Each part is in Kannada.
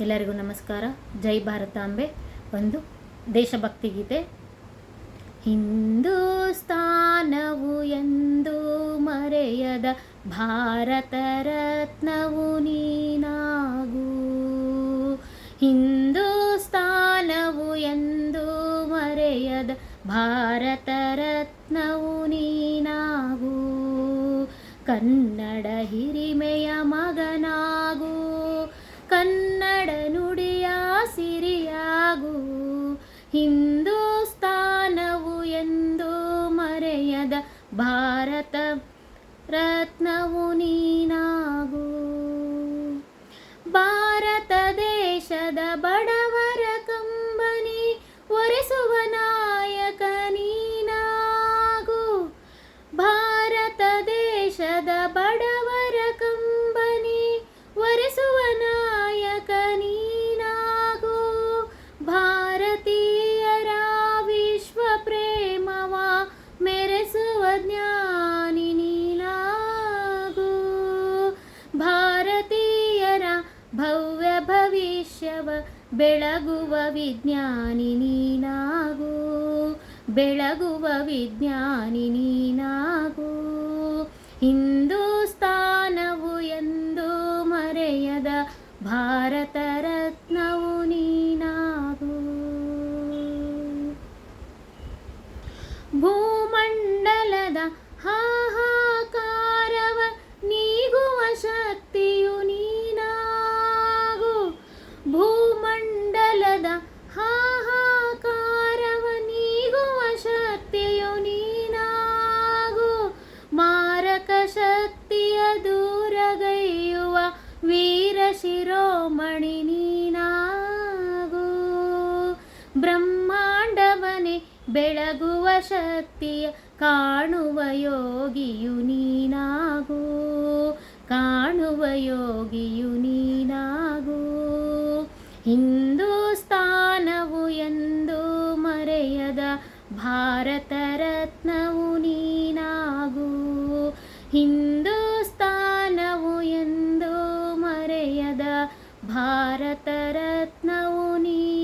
ಎಲ್ಲರಿಗೂ ನಮಸ್ಕಾರ. ಜೈ ಭಾರತಾಂಬೆ. ಒಂದು ದೇಶಭಕ್ತಿ ಗೀತೆ. ಹಿಂದೂಸ್ತಾನವು ಎಂದು ಮರೆಯದ ಭಾರತ ರತ್ನವು ನೀನಾಗು. ಹಿಂದೂಸ್ತಾನವು ಎಂದು ಮರೆಯದ ಭಾರತ ರತ್ನವು ನೀನಾಗು. ಕನ್ನಡ ಹಿರಿಮೆಯ ಮಗನಾಗು. ನುಡಿಯ ಸಿರಿಯಾಗು ಹಿಂದೂಸ್ತಾನವು ಎಂದು ಮರೆಯದ ಭಾರತ ರತ್ನವು ನೀನಾಗು. ಭಾರತ ದೇಶದ ಬಡವರ ಭವಿಷ್ಯವ ಬೆಳಗುವ ವಿಜ್ಞಾನಿ ನೀನಾಗು. ಬೆಳಗುವ ವಿಜ್ಞಾನಿ ನೀನಾಗು. ಹಿಂದೂಸ್ತಾನವು ಬ್ರಹ್ಮಾಂಡವನೇ ಬೆಳಗುವ ಶಕ್ತಿಯ ಕಾಣುವ ಯೋಗಿಯು ನೀನಾಗು. ಕಾಣುವ ಯೋಗಿಯು ನೀನಾಗು. ಹಿಂದೂಸ್ತಾನವು ಎಂದು ಮರೆಯದ ಭಾರತ ರತ್ನವು ನೀನಾಗು. ಹಿಂದೂಸ್ತಾನವು ಎಂದು ಮರೆಯದ ಭಾರತ ರತ್ನವು ನೀನಾಗು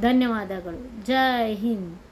ಧನ್ಯವಾದಗಳು. ಜೈ ಹಿಂದ್.